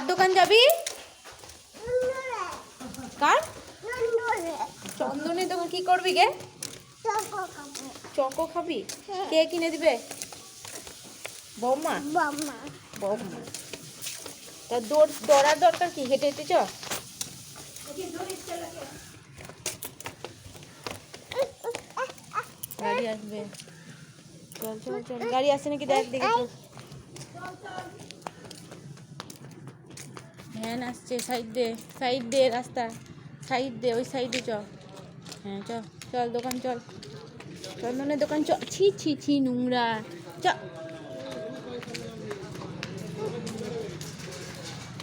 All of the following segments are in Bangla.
কার দোকান যাবি? কার? চন্দনের দোকান কি করবি গে? চকো খাবি? কে কিনে দিবে? বৌমা? বৌমা। তা দৌড় দৌড়ার দরকার কি? হেঁটে হেঁটে চ। গাড়ি আসবে। চল চল চল। গাড়ি আসছে নাকি দেখ দেখে চল। ভ্যান আসছে সাইড দে সাইড দে রাস্তা সাইড দে ওই সাইডে চ হ্যাঁ চল চল দোকান, চল। চন্দনের দোকান চল ছি ছি ছি, নোংরা। চ।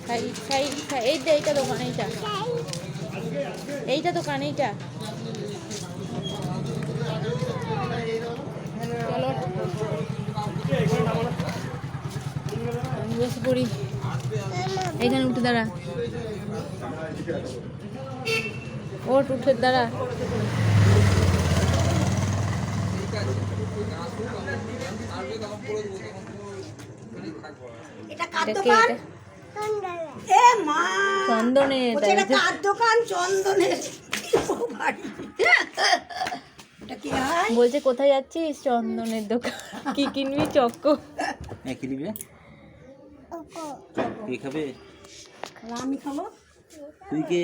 সাইড এইটা দোকান, এইটা। এইটা দোকান, এইটা। এইখানে উঠে দাঁড়া। ওট উঠে দাঁড়া। চন্দনের বলছে হয়? কোথায় যাচ্ছিস? চন্দনের দোকান। কি কিনবি? চক্কো হ্যাঁ কি খাবে? আমি খাব? তুই কে?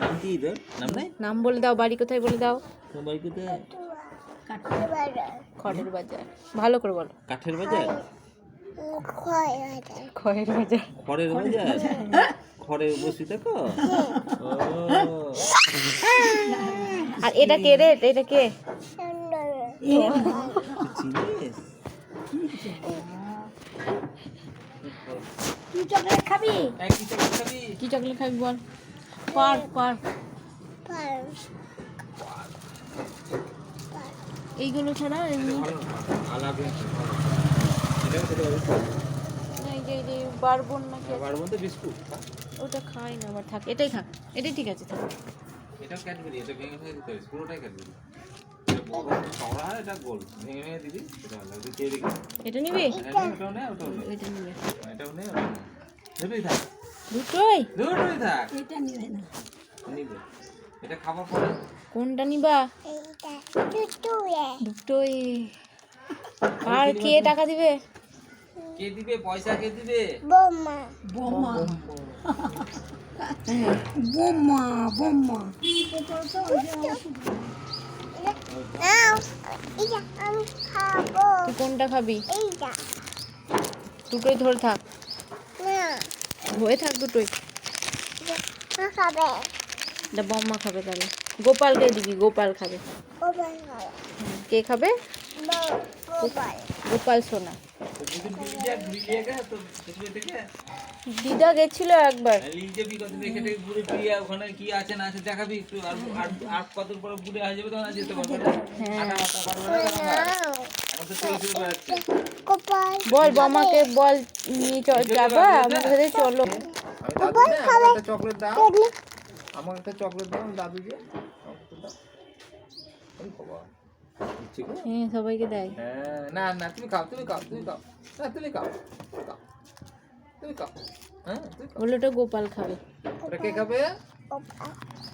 নাম কি তোর? নাম নাই? নাম বলে দাও বাড়ি কোথায় বলে দাও। তোর বাড়ি কোথায়? খড়ের বাজার। ভালো করে বলো। কাঠের বাজার? খড়ের বাজার। খড়ের বাজার? খড়ের বসি দেখো? আর এটা কে রে? এটা কে? চিনিস? তুই চকলেট খাবি? কি চকলেট খাবি? কি চকলেট খাবি বল? কর কর এইগুলো ছাড়া এমনি বারবন নাকি বিস্কুট। ওটা খাই না আবার থাক এটাই থাক এটাই ঠিক আছে থাক। এটা ক্যাডবেরি এটা ভেঙে ভেঙে দিতে হবে পুরোটাই ক্যাডবেরি। এটা বড় এটা গোল ভেঙে ভেঙে দিবি এটা দুটোই থাক। দুটোই? দুটোই থাক। এটা নিবে না। নিবে। এটা খাবার পরে। কোনটা নিবা? দুটোই। আর কে টাকা দিবে? কে দিবে? পয়সা কে দিবে? বোমা। বোমা। বোমা। তুই কোনটা খাবি? দুটোই ধরে থাক। হয়ে থাক দুটোই। বম্মা খাবে তাহলে। গোপাল গোপালকে দিবি, গোপাল খাবে। কে খাবে? গোপাল সোনা। দিদা গেছিল একবার। ওখানে কি আছে না আছে দেখাবি একটু আর কত পরে বুড়ে হয়ে। যাবে তখন হ্যাঁ। বল বম্মাকে বল নিয়ে যাবা? আমাদের সাথে চলো। একটা চকলেট দাও। চকলেট দাও। হ্যাঁ সবাইকে দেয়। হ্যাঁ, না না তুমি খাও তুমি খাও তুমি খাও। না তুমি খাও। তুমি খাও হ্যাঁ বলে ওটা গোপাল খাবে। ওটা কে খাবে?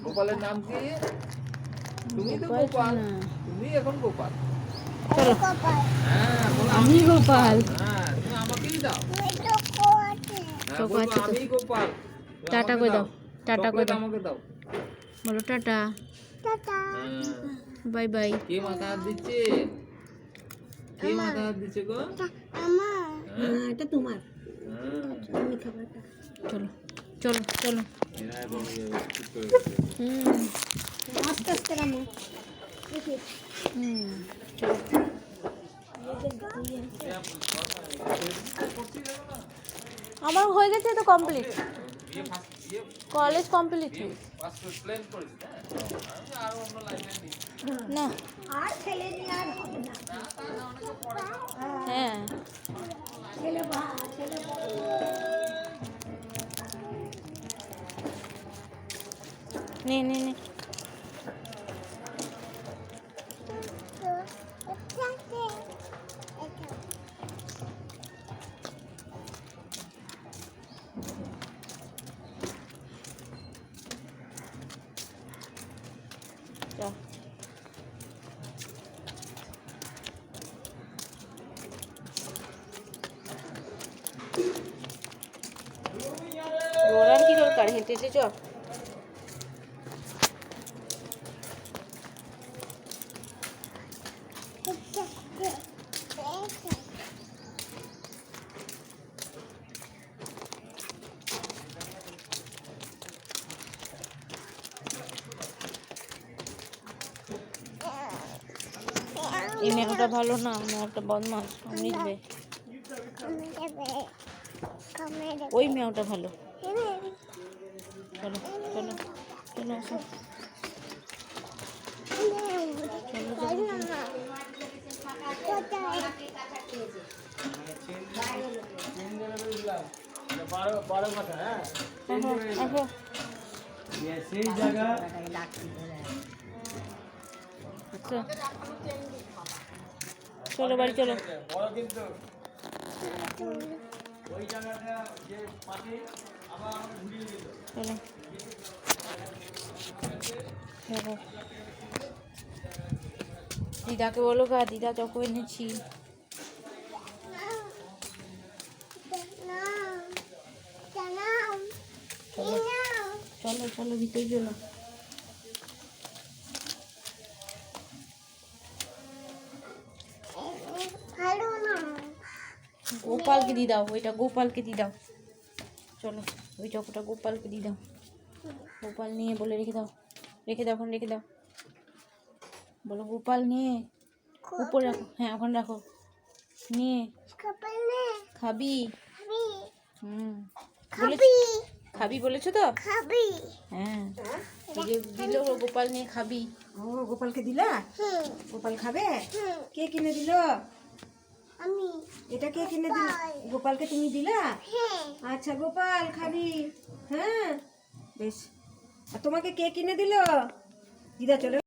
গোপালের নাম কি? তুমি তো গোপাল তুমি এখন গোপাল। চলো। হ্যাঁ আমি গোপাল। হ্যাঁ হ্যাঁ, টাটা করে দাও। টাটা করে দাও। দাও। বলো টাটা। হ্যাঁ। Bye bye. কে মাথা দিচ্ছে? কে মাথা দিচ্ছে গো? হ্যাঁ? এটা তোমার। হ্যাঁ। তুমি চলো চলো চলো। হুম। আস্তে আস্তে রামো আমার হয়ে গেছে তো কমপ্লিট কলেজ কমপ্লিট না। হ্যাঁ। নে। কি দরকার? হেঁটে হেঁটে চ এই মেয়েটা ভালো না মেয়েটা বদমাস নিবে ওই মেয়েটা ভালো। চলো চলো চলো আসো। সেই জায়গা। আচ্ছা। চলো বাড়ি চলো। চলো। দিদাকে বলো গা দিদা চকো এনেছি। চলো চলো চলো ভিতরে চলো। গোপালকে দিয়ে দাও ওইটা গোপালকে দিয়ে দাও। চলো ওই চকোটা গোপালকে দিয়ে দাও। গোপাল নিয়ে বলে রেখে দাও রেখে দাও ওখানে রেখে দাও। বলো গোপাল নিয়ে উপরে রাখো হ্যাঁ ওখানে রাখো। নিয়ে খাবি। হুম। খাবি। বলেছ তো? হ্যাঁ। এই যে দিল গোপাল নিয়ে খাবি। ও গোপালকে দিলা? গোপাল খাবে? কে কিনে দিল? আমি এটা কে কিনে দিল? গোপালকে তুমি দিলা? হ্যাঁ। আচ্ছা গোপাল খাবি। হ্যাঁ বেশ। আর তোমাকে কে কিনে দিল? দিদা চলে